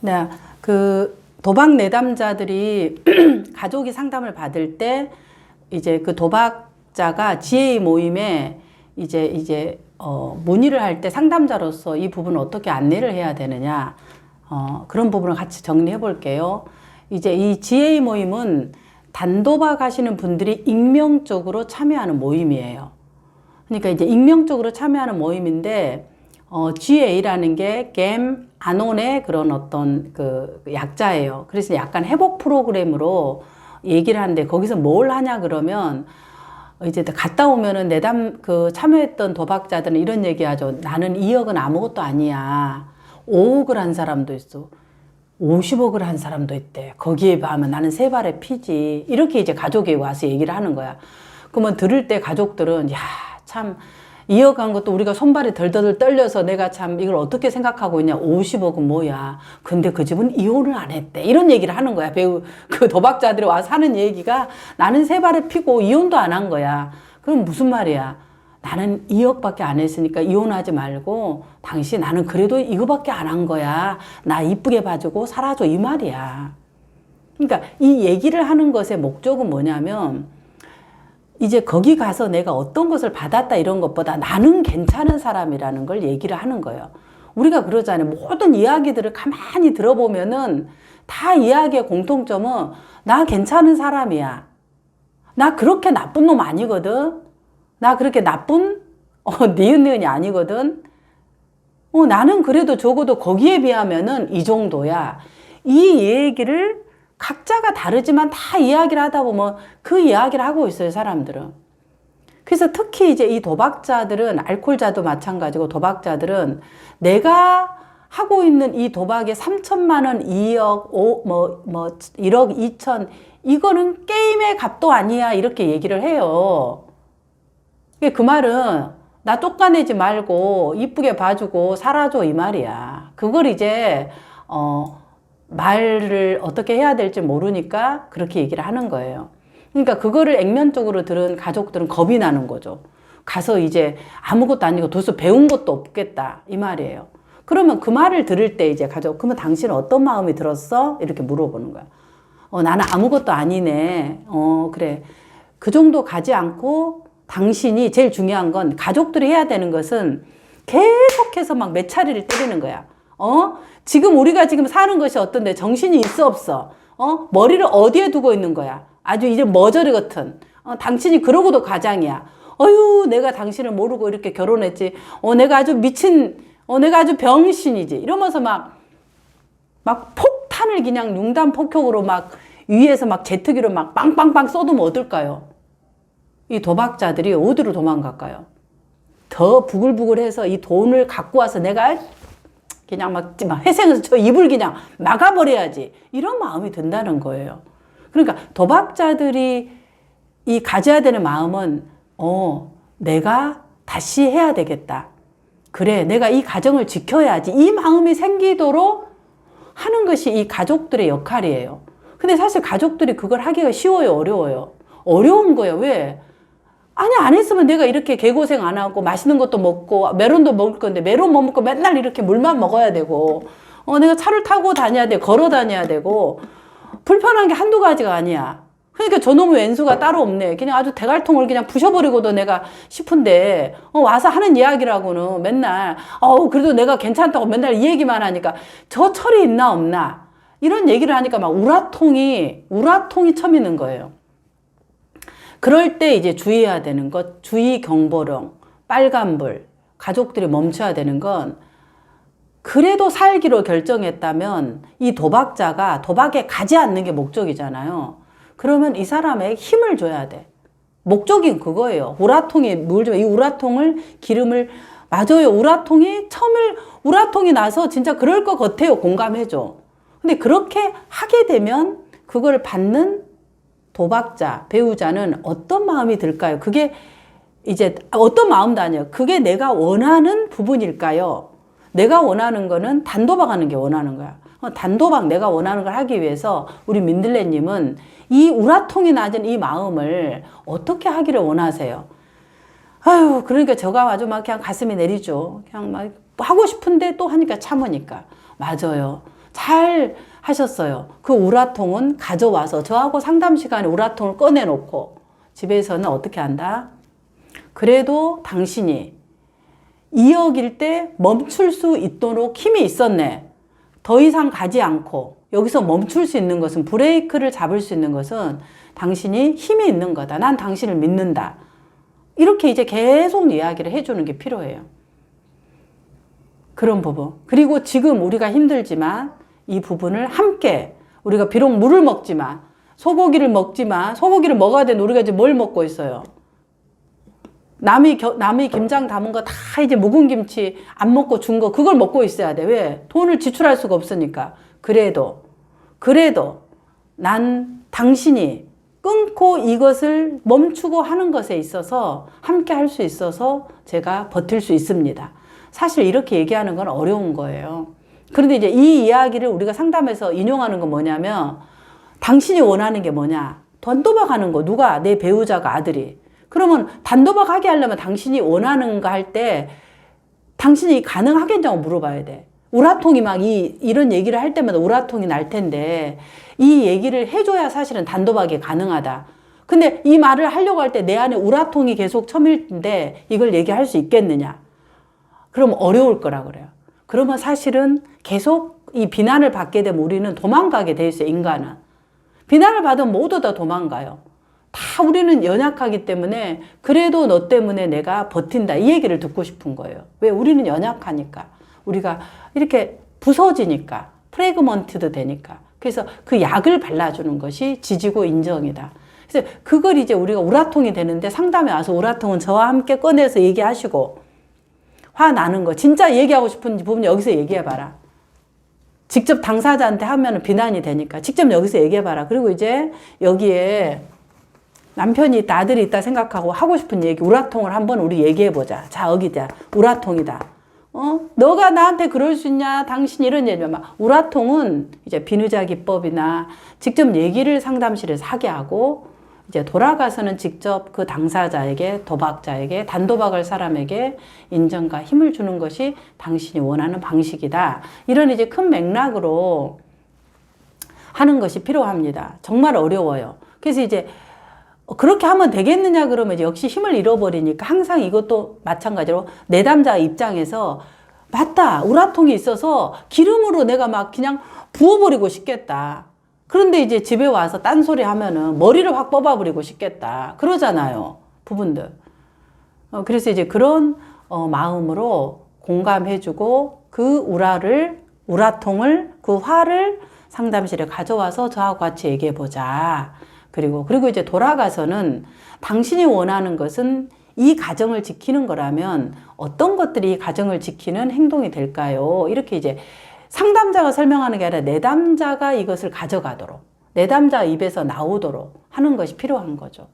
네, 그 도박 내담자들이 가족이 상담을 받을 때 이제 그 도박자가 GA 모임에 이제 이제 어, 문의를 할 때 상담자로서 이 부분을 어떻게 안내를 해야 되느냐 어, 그런 부분을 같이 정리해 볼게요. 이제 이 GA 모임은 단도박 하시는 분들이 익명적으로 참여하는 모임이에요. 그러니까 이제 익명적으로 참여하는 모임인데 어, GA라는 게 게임 아논의 그런 어떤 그 약자예요. 그래서 약간 회복 프로그램으로 얘기를 하는데 거기서 뭘 하냐 그러면 이제 갔다 오면은 내담 그 참여했던 도박자들은 이런 얘기하죠. 나는 2억은 아무것도 아니야. 5억을 한 사람도 있어. 50억을 한 사람도 있대. 거기에 비하면 나는 세 발의 피지. 이렇게 이제 가족이 와서 얘기를 하는 거야. 그러면 들을 때 가족들은 야, 참 이어간 것도 우리가 손발이 덜덜 떨려서 내가 참 이걸 어떻게 생각하고 있냐. 50억은 뭐야. 근데 그 집은 이혼을 안 했대. 이런 얘기를 하는 거야. 배우 그 도박자들이 와서 하는 얘기가 나는 세 발에 피고 이혼도 안 한 거야. 그럼 무슨 말이야? 나는 2억밖에 안 했으니까 이혼하지 말고 당신 나는 그래도 이거밖에 안 한 거야. 나 이쁘게 봐주고 살아줘 이 말이야. 그러니까 이 얘기를 하는 것의 목적은 뭐냐면 이제 거기 가서 내가 어떤 것을 받았다 이런 것보다 나는 괜찮은 사람이라는 걸 얘기를 하는 거예요. 우리가 그러잖아요. 모든 이야기들을 가만히 들어보면은 다 이야기의 공통점은 나 괜찮은 사람이야. 나 그렇게 나쁜 놈 아니거든. 나 그렇게 나쁜 어, 니은니은이 아니거든. 어, 나는 그래도 적어도 거기에 비하면은 이 정도야. 이 얘기를 각자가 다르지만 다 이야기를 하다 보면 그 이야기를 하고 있어요, 사람들은. 그래서 특히 이제 이 도박자들은 알코올자도 마찬가지고 도박자들은 내가 하고 있는 이 도박에 3천만 원, 2억, 5, 뭐, 뭐, 1억 2천, 이거는 게임의 값도 아니야. 이렇게 얘기를 해요. 그 말은 나 쫓아내지 말고 이쁘게 봐주고 살아줘 이 말이야. 그걸 이제 어 말을 어떻게 해야 될지 모르니까 그렇게 얘기를 하는 거예요. 그러니까 그거를 액면적으로 들은 가족들은 겁이 나는 거죠. 가서 이제 아무것도 아니고 도대체 배운 것도 없겠다 이 말이에요. 그러면 그 말을 들을 때 이제 가족 그러면 당신은 어떤 마음이 들었어? 이렇게 물어보는 거야. 어 나는 아무것도 아니네. 어 그래. 그 정도 가지 않고 당신이 제일 중요한 건 가족들이 해야 되는 것은 계속해서 막 몇 차례를 때리는 거야. 어? 지금 우리가 지금 사는 것이 어떤데 정신이 있어 없어? 어? 머리를 어디에 두고 있는 거야? 아주 이제 머저리 같은. 어, 당신이 그러고도 가장이야. 어유, 내가 당신을 모르고 이렇게 결혼했지. 어, 내가 아주 미친, 어, 내가 아주 병신이지. 이러면서 막, 막 폭탄을 그냥 융단 폭격으로 막 위에서 막 제트기로 막 빵빵빵 쏟으면 어떨까요? 이 도박자들이 어디로 도망갈까요? 더 부글부글해서 이 돈을 갖고 와서 내가 그냥 막, 막 회생해서 저 입을 그냥 막아버려야지. 이런 마음이 든다는 거예요. 그러니까 도박자들이 이 가져야 되는 마음은, 어, 내가 다시 해야 되겠다. 그래, 내가 이 가정을 지켜야지. 이 마음이 생기도록 하는 것이 이 가족들의 역할이에요. 근데 사실 가족들이 그걸 하기가 쉬워요, 어려워요? 어려운 거예요. 왜? 아니 안 했으면 내가 이렇게 개고생 안 하고 맛있는 것도 먹고 메론도 먹을 건데 메론 못 먹고 맨날 이렇게 물만 먹어야 되고 어 내가 차를 타고 다녀야 돼 걸어 다녀야 되고 불편한 게 한두 가지가 아니야. 그러니까 저놈의 왼수가 따로 없네. 그냥 아주 대갈통을 그냥 부셔버리고도 내가 싶은데 어 와서 하는 이야기라고는 맨날 어우 그래도 내가 괜찮다고 맨날 이 얘기만 하니까 저 철이 있나 없나? 이런 얘기를 하니까 막 우라통이 우라통이 쳐미는 거예요 그럴 때 이제 주의해야 되는 것, 주의 경보령, 빨간불, 가족들이 멈춰야 되는 건 그래도 살기로 결정했다면 이 도박자가 도박에 가지 않는 게 목적이잖아요. 그러면 이 사람에게 힘을 줘야 돼. 목적이 그거예요. 우라통이 물 좀, 이 우라통을 기름을 맞아요. 우라통이 처음에 우라통이 나서 진짜 그럴 것 같아요. 공감해줘. 근데 그렇게 하게 되면 그걸 받는 도박자, 배우자는 어떤 마음이 들까요? 그게 이제 어떤 마음도 아니에요. 그게 내가 원하는 부분일까요? 내가 원하는 거는 단도박 하는 게 원하는 거야. 어, 단도박 내가 원하는 걸 하기 위해서 우리 민들레님은 이 우라통이 낮은 이 마음을 어떻게 하기를 원하세요? 아유, 그러니까 저가 아주 막 그냥 가슴이 내리죠. 그냥 막 하고 싶은데 또 하니까 참으니까. 맞아요. 잘 하셨어요. 그 우라통은 가져와서 저하고 상담 시간에 우라통을 꺼내놓고 집에서는 어떻게 한다? 그래도 당신이 2억일 때 멈출 수 있도록 힘이 있었네. 더 이상 가지 않고 여기서 멈출 수 있는 것은 브레이크를 잡을 수 있는 것은 당신이 힘이 있는 거다. 난 당신을 믿는다. 이렇게 이제 계속 이야기를 해주는 게 필요해요. 그런 부분. 그리고 지금 우리가 힘들지만 이 부분을 함께 우리가 비록 물을 먹지만 소고기를 먹지만 소고기를 먹어야 되는 우리가 이제 뭘 먹고 있어요? 남이 겨, 남이 김장 담은 거 다 이제 묵은 김치 안 먹고 준 거 그걸 먹고 있어야 돼. 왜? 돈을 지출할 수가 없으니까. 그래도 그래도 난 당신이 끊고 이것을 멈추고 하는 것에 있어서 함께 할 수 있어서 제가 버틸 수 있습니다. 사실 이렇게 얘기하는 건 어려운 거예요. 그런데 이제 이 이야기를 우리가 상담에서 인용하는 건 뭐냐면 당신이 원하는 게 뭐냐? 단도박 하는 거. 누가? 내 배우자가 아들이. 그러면 단도박 하게 하려면 당신이 원하는가 할 때 당신이 가능하겠냐고 물어봐야 돼. 우라통이 막 이, 이런 얘기를 할 때마다 우라통이 날 텐데 이 얘기를 해줘야 사실은 단도박이 가능하다. 근데 이 말을 하려고 할 때 내 안에 우라통이 계속 첨일인데 이걸 얘기할 수 있겠느냐? 그럼 어려울 거라 그래요. 그러면 사실은 계속 이 비난을 받게 되면 우리는 도망가게 돼 있어요, 인간은. 비난을 받으면 모두 다 도망가요. 다 우리는 연약하기 때문에 그래도 너 때문에 내가 버틴다. 이 얘기를 듣고 싶은 거예요. 왜? 우리는 연약하니까. 우리가 이렇게 부서지니까. 프레그먼트도 되니까. 그래서 그 약을 발라주는 것이 지지고 인정이다. 그래서 그걸 이제 우리가 우라통이 되는데 상담에 와서 우라통은 저와 함께 꺼내서 얘기하시고 화 나는 거 진짜 얘기하고 싶은 부분 여기서 얘기해봐라. 직접 당사자한테 하면 비난이 되니까 직접 여기서 얘기해봐라. 그리고 이제 여기에 남편이 있다, 아들이 있다 생각하고 하고 싶은 얘기, 우라통을 한번 우리 얘기해보자. 자, 여기다. 우라통이다. 어? 너가 나한테 그럴 수 있냐? 당신 이런 얘기면 막 우라통은 이제 비누자 기법이나 직접 얘기를 상담실에서 하게 하고 이제 돌아가서는 직접 그 당사자에게 도박자에게 단도박할 사람에게 인정과 힘을 주는 것이 당신이 원하는 방식이다. 이런 이제 큰 맥락으로 하는 것이 필요합니다. 정말 어려워요. 그래서 이제 그렇게 하면 되겠느냐 그러면 이제 역시 힘을 잃어버리니까 항상 이것도 마찬가지로 내담자 입장에서 맞다 우라통이 있어서 기름으로 내가 막 그냥 부어버리고 싶겠다. 그런데 이제 집에 와서 딴소리 하면은 머리를 확 뽑아버리고 싶겠다. 그러잖아요. 부분들. 어, 그래서 이제 그런 어, 마음으로 공감해주고 그 우라를, 우라통을, 그 화를 상담실에 가져와서 저하고 같이 얘기해보자. 그리고, 그리고 이제 돌아가서는 당신이 원하는 것은 이 가정을 지키는 거라면 어떤 것들이 이 가정을 지키는 행동이 될까요? 이렇게 이제 상담자가 설명하는 게 아니라 내담자가 이것을 가져가도록 내담자 입에서 나오도록 하는 것이 필요한 거죠.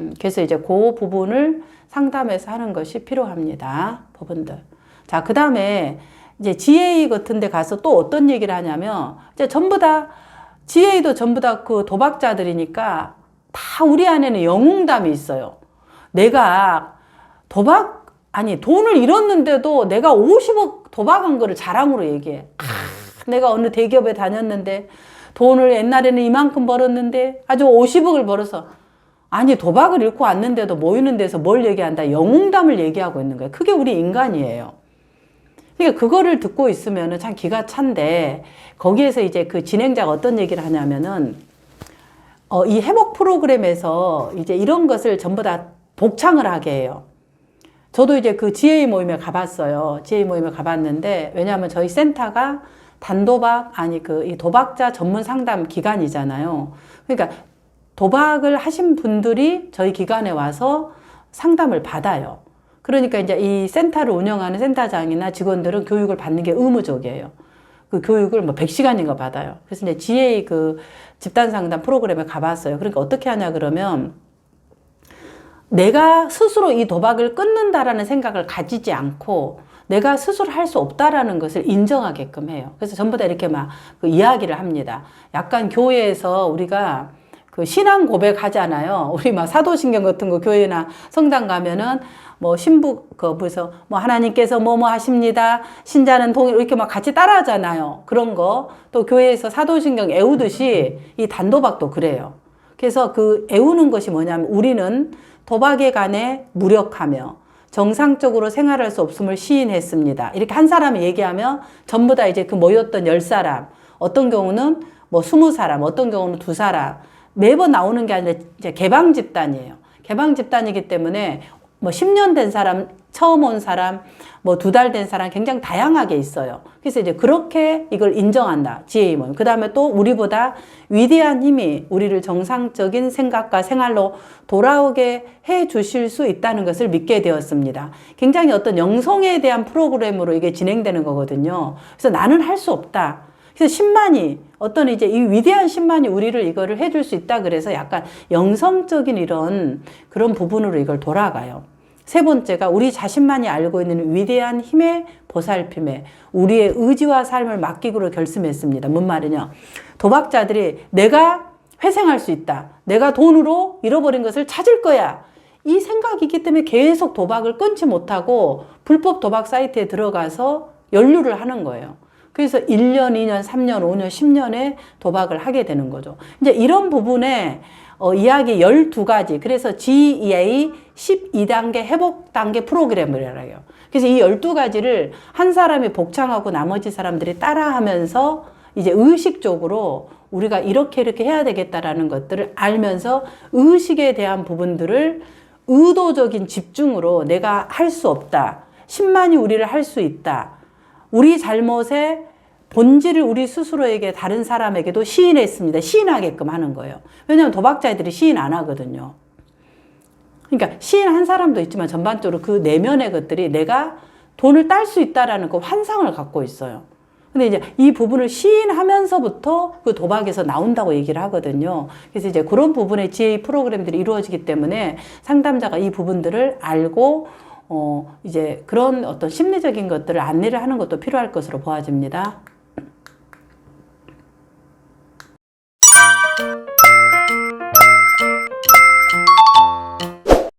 음, 그래서 이제 그 부분을 상담에서 하는 것이 필요합니다. 부분들. 자, 그 다음에 이제 GA 같은 데 가서 또 어떤 얘기를 하냐면 이제 전부 다 GA도 전부 다 그 도박자들이니까 다 우리 안에는 영웅담이 있어요. 내가 도박 아니 돈을 잃었는데도 내가 50억 도박한 거를 자랑으로 얘기해. 아, 내가 어느 대기업에 다녔는데 돈을 옛날에는 이만큼 벌었는데 아주 50억을 벌어서 아니 도박을 잃고 왔는데도 모이는 데서 뭘 얘기한다 영웅담을 얘기하고 있는 거예요. 그게 우리 인간이에요. 그러니까 그거를 듣고 있으면은 참 기가 찬데 거기에서 이제 그 진행자가 어떤 얘기를 하냐면은 어, 이 회복 프로그램에서 이제 이런 것을 전부 다 복창을 하게 해요. 저도 이제 그 GA 모임에 가봤어요. GA 모임에 가봤는데 왜냐하면 저희 센터가 단도박 아니 그 이 도박자 전문 상담 기관이잖아요. 그러니까 도박을 하신 분들이 저희 기관에 와서 상담을 받아요. 그러니까 이제 이 센터를 운영하는 센터장이나 직원들은 교육을 받는 게 의무적이에요. 그 교육을 뭐 100시간인가 받아요. 그래서 이제 GA 그 집단 상담 프로그램에 가봤어요. 그러니까 어떻게 하냐 그러면 내가 스스로 이 도박을 끊는다라는 생각을 가지지 않고 내가 스스로 할 수 없다라는 것을 인정하게끔 해요. 그래서 전부 다 이렇게 막 그 이야기를 합니다. 약간 교회에서 우리가 그 신앙 고백 하잖아요. 우리 막 사도신경 같은 거 교회나 성당 가면은 뭐 신부 그 벌써 뭐 하나님께서 뭐 뭐 하십니다. 신자는 동일 이렇게 막 같이 따라하잖아요. 그런 거 또 교회에서 사도신경 애우듯이 이 단도박도 그래요. 그래서 그 애우는 것이 뭐냐면 우리는 도박에 관해 무력하며 정상적으로 생활할 수 없음을 시인했습니다. 이렇게 한 사람이 얘기하면 전부 다 이제 그 모였던 열 사람, 어떤 경우는 뭐 스무 사람, 어떤 경우는 두 사람 매번 나오는 게 아니라 이제 개방 집단이에요. 개방 집단이기 때문에 뭐 10년 된 사람, 처음 온 사람, 뭐 두 달 된 사람 굉장히 다양하게 있어요. 그래서 이제 그렇게 이걸 인정한다. 지혜의 모임. 그 다음에 또 우리보다 위대한 힘이 우리를 정상적인 생각과 생활로 돌아오게 해 주실 수 있다는 것을 믿게 되었습니다. 굉장히 어떤 영성에 대한 프로그램으로 이게 진행되는 거거든요. 그래서 나는 할 수 없다. 그래서 10만이 어떤 이제 이 위대한 10만이 우리를 이거를 해줄 수 있다 그래서 약간 영성적인 이런 그런 부분으로 이걸 돌아가요. 세 번째가 우리 자신만이 알고 있는 위대한 힘의 보살핌에 우리의 의지와 삶을 맡기기로 결심했습니다. 뭔 말이냐? 도박자들이 내가 회생할 수 있다. 내가 돈으로 잃어버린 것을 찾을 거야. 이 생각이 있기 때문에 계속 도박을 끊지 못하고 불법 도박 사이트에 들어가서 연루를 하는 거예요. 그래서 1년, 2년, 3년, 5년, 10년에 도박을 하게 되는 거죠. 이제 이런 부분에 어, 이야기 12가지. 그래서 GEA 12단계 회복 단계 프로그램을 해요. 그래서 이 12가지를 한 사람이 복창하고 나머지 사람들이 따라하면서 이제 의식적으로 우리가 이렇게 이렇게 해야 되겠다라는 것들을 알면서 의식에 대한 부분들을 의도적인 집중으로 내가 할 수 없다. 10만이 우리를 할 수 있다. 우리 잘못에 본질을 우리 스스로에게 다른 사람에게도 시인했습니다. 시인하게끔 하는 거예요. 왜냐하면 도박자들이 시인 안 하거든요. 그러니까 시인한 사람도 있지만 전반적으로 그 내면의 것들이 내가 돈을 딸 수 있다라는 그 환상을 갖고 있어요. 근데 이제 이 부분을 시인하면서부터 그 도박에서 나온다고 얘기를 하거든요. 그래서 이제 그런 부분의 지혜 프로그램들이 이루어지기 때문에 상담자가 이 부분들을 알고 어 이제 그런 어떤 심리적인 것들을 안내를 하는 것도 필요할 것으로 보아집니다.